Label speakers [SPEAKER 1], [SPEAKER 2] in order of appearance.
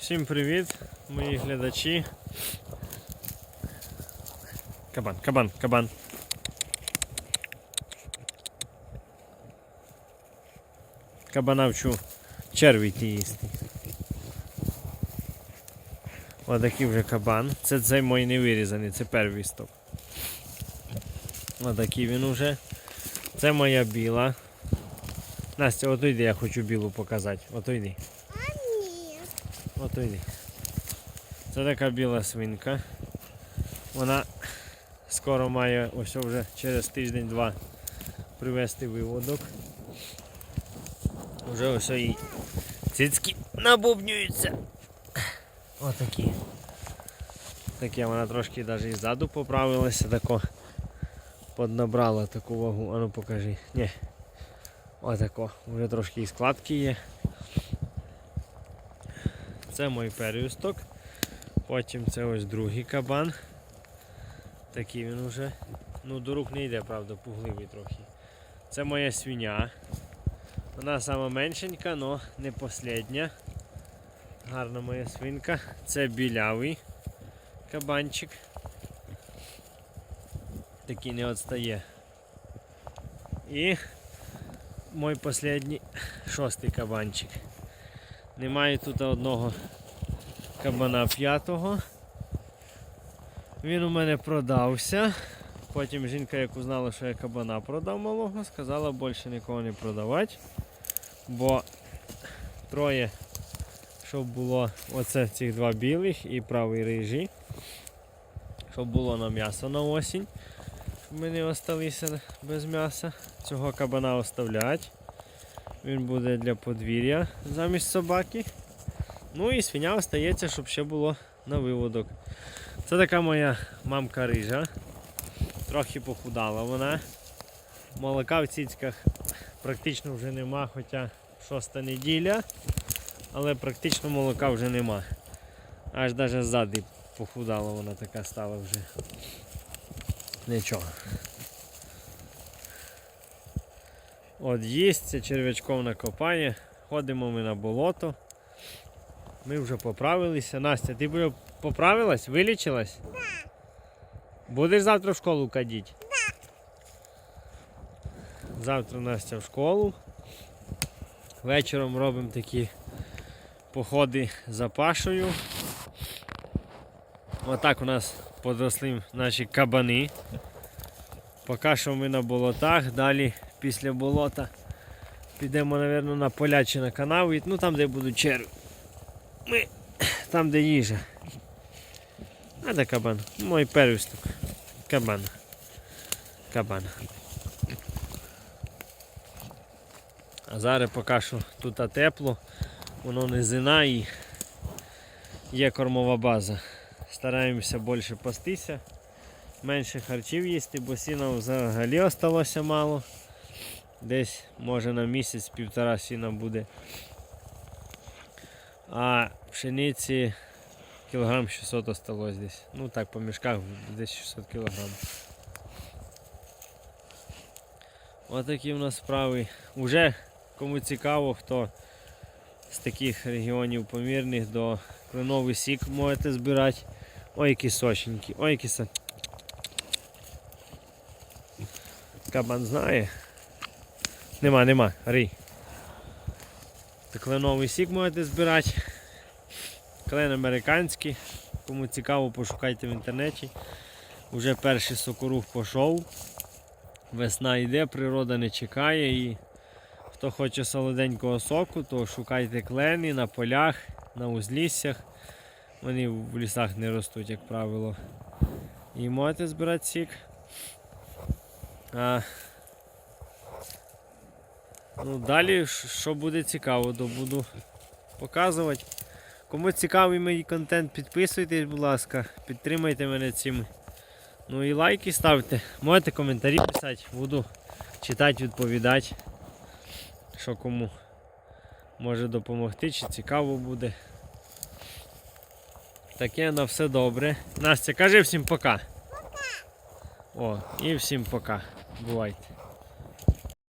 [SPEAKER 1] Всім привіт, мої глядачі. Кабан, кабан, кабан. Кабана вчу черві ті їсти. Отакий вже кабан. Це цей мой не вирізаний, це первісток. Отакий він уже. Це моя біла. Настя, ото я хочу білу показати. Ото йди. Йди. Це така біла свинка. Вона скоро має ось вже через тиждень-два привезти виводок. Вже ось їй цицьки набубнюються. Отакі. Таке вона трошки навіть і ззаду поправилася, тако поднабрала таку вагу. Ану покажи. Ні. Отако. Вже трошки і складки є. Це мій переюсток. Потім це ось другий кабан. Такий він уже. Ну, до рук не йде, правда, пугливий трохи. Це моя свиня. Вона сама меншенька, але не последня. Гарна моя свинка. Це білявий кабанчик. Такий не відстає. І мой последній шостий кабанчик. Немає тут одного кабана п'ятого. Він у мене продався. Потім жінка, як узнала, що я кабана продав малого, сказала більше нікого не продавати. Бо троє, щоб було оце цих два білих і правий рижий. Щоб було на м'ясо на осінь. Щоб ми не осталися без м'яса. Цього кабана оставлять. Він буде для подвір'я замість собаки. Ну і свиня остається, щоб ще було на виводок. Це така моя мамка рижа. Трохи похудала вона. Молока в цицьках практично вже нема, хоча шоста неділя, але практично молока вже нема. Аж навіть ззади похудала вона така стала вже. Нічого. От їсть, черв'ячком накопає. Ходимо ми на болото. Ми вже поправилися. Настя, ти б поправилась? Вилічилась? Да. Будеш завтра в школу кадіть? Да. Завтра Настя в школу. Вечором робимо такі походи за Пашою. Отак у нас подросли наші кабани. Поки що ми на болотах, далі після болота підемо, мабуть, на поля чи на канаву, ну там, де будуть черви. Ми там, де їжа. А де кабан? Мой первісток. Кабан. Кабан. А зараз поки що тут тепло, воно низина і є кормова база. Стараємося більше пастися, менше харчів їсти, бо сіна взагалі осталося мало. Десь може на місяць-півтора сіна буде. А пшениці кілограм 600 осталось десь. Ну так, по мішках десь 600 кілограм. Ось такі в нас справи. Уже кому цікаво, хто з таких регіонів помірних до кленовий сік можете збирати. Ой, які соченькі, ой, які со... Кабан знає. Нема, нема, рий. Кленовий сік можете збирати. Клен американський. Кому цікаво, пошукайте в інтернеті. Уже перший сокорух пішов. Весна йде, природа не чекає і хто хоче солоденького соку, то шукайте клени на полях, на узліссях. Вони в лісах не ростуть, як правило. І можете збирати сік. А, ну, Далі, що буде цікаво, то буду показувати. Кому цікавий мій контент, підписуйтесь, будь ласка, підтримайте мене цим. Ну і лайки ставте. Можете коментарі писати, буду читати, відповідати, що кому може допомогти, чи цікаво буде. Таке на все добре. Настя, кажи всім пока. Пока. О, і всім пока. Бувайте.